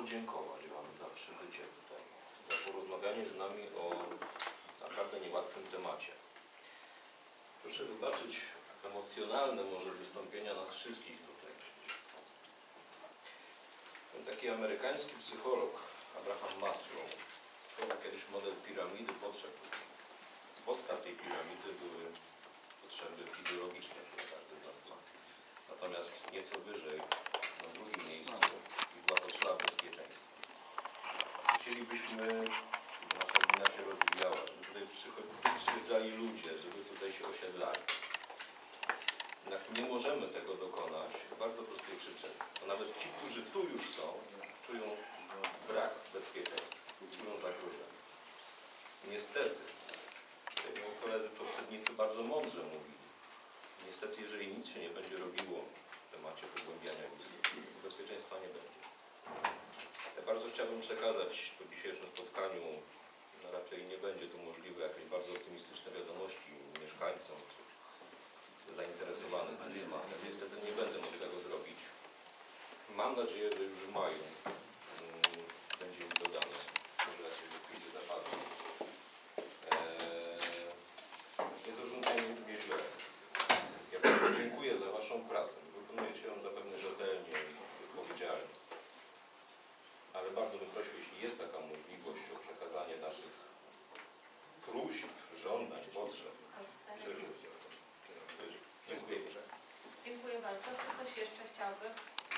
podziękować Wam za przybycie tutaj, za porozmawianie z nami o naprawdę niełatwym temacie. Proszę wybaczyć emocjonalne może wystąpienia nas wszystkich tutaj. Ten taki amerykański psycholog Abraham Maslow stworzył kiedyś model piramidy potrzeb. Podstaw tej piramidy były potrzeby fizjologiczne, które każdy z nas ma. Natomiast nieco wyżej, na drugim miejscu, Chcielibyśmy, żeby nasza gmina się rozwijała, żeby tutaj przyjeżdżali ludzie, żeby tutaj się osiedlali. Jednak nie możemy tego dokonać z bardzo prostej przyczyny. Bo nawet ci, którzy tu już są, czują brak bezpieczeństwa, czują zagrożenie. Niestety, jak koledzy poprzednicy bardzo mądrze mówili, niestety jeżeli nic się nie będzie robiło w temacie pogłębiania wizji, chciałbym przekazać po dzisiejszym spotkaniu, no raczej nie będzie tu możliwe jakieś bardzo optymistyczne wiadomości mieszkańcom zainteresowanych tematem. Niestety nie będę mógł tego zrobić. Mam nadzieję, że już w maju mm, będzie mi dodane bardzo bym prosił, jeśli jest taka możliwość o przekazanie naszych próśb, żądań, potrzeb. Dziękuję. Dziękuję bardzo. Czy ktoś jeszcze chciałby?